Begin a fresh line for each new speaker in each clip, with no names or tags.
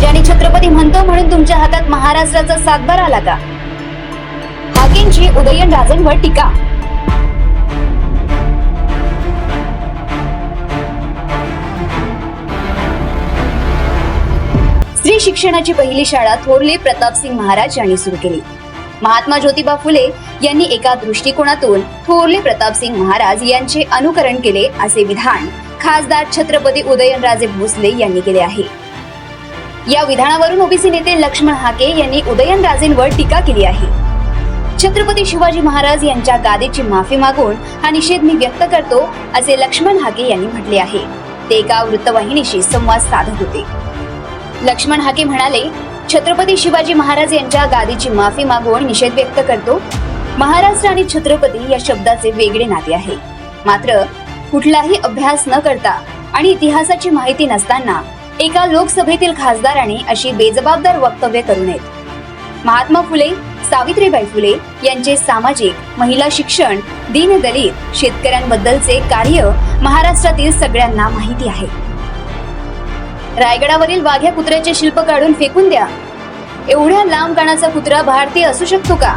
राजाने छत्रपती म्हणतो म्हणून तुमच्या हातात महाराष्ट्राचा सातबार आला का? हाकेंची उदयन राजेंवर टीका. स्त्री शिक्षणाची पहिली शाळा थोरले प्रतापसिंग महाराज यांनी सुरू केली. महात्मा ज्योतिबा फुले यांनी एका दृष्टिकोनातून थोरले प्रतापसिंग महाराज यांचे अनुकरण केले असे विधान खासदार छत्रपती उदयनराजे भोसले यांनी केले आहे. या विधानावरून ओबीसी नेते लक्ष्मण हाके यांनी उदयनराजेंवर टीका केली आहे. छत्रपती शिवाजी महाराज यांच्या गादीची माफी मागून हा निषेध मी व्यक्त करतो असे लक्ष्मण हाके यांनी म्हटले आहे. ते एका वृत्तवाहिनीशी संवाद साधत होते. लक्ष्मण हाके म्हणाले छत्रपती शिवाजी महाराज यांच्या गादीची माफी मागून निषेध व्यक्त करतो. महाराष्ट्र आणि छत्रपती या शब्दाचे वेगळे नाते आहे. मात्र कुठलाही अभ्यास न करता आणि इतिहासाची माहिती नसताना एका लोकसभेतील खासदाराने अशी बेजबाबदार वक्तव्य करू नयेत. महात्मा फुले सावित्रीबाई फुले यांचे सामाजिक महिला शिक्षण दीनदलित शेतकऱ्यांबद्दलचे कार्य महाराष्ट्रातील सगळ्यांना माहिती आहे. रायगडावरील वाघ्या कुत्र्याचे शिल्प काढून फेकून द्या. एवढ्या लांब कानाचा कुत्रा भारतीय असू शकतो का?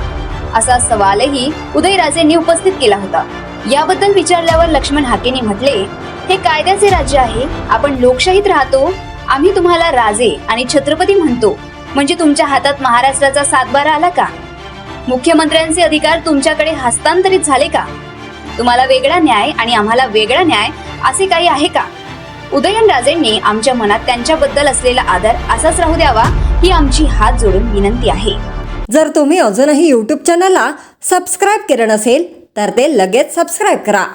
असा सवालही उदयराजेंनी उपस्थित केला होता. याबद्दल विचारल्यावर लक्ष्मण हाकेने म्हटले हे कायद्याचे राज्य आहे. आपण लोकशाहीत राहतो आम्ही तुम्हाला राजे आणि छत्रपती म्हणतो. म्हणजे तुमच्या हातात महाराष्ट्राचा सातबारा आला का? मुख्यमंत्र्यांचे अधिकार तुमच्याकडे हस्तांतरित झाले का? तुम्हाला वेगळा न्याय आणि आम्हाला वेगळा न्याय असे काही आहे का? उदयनराजेंनी आमच्या मनात त्यांच्याबद्दल असलेला आदर असाच राहू द्यावा ही आमची हात जोडून विनंती आहे.
जर तुम्ही अजूनही यूट्यूब चॅनलला सबस्क्राईब केलं नसेल तर ते लगेच सबस्क्राईब करा.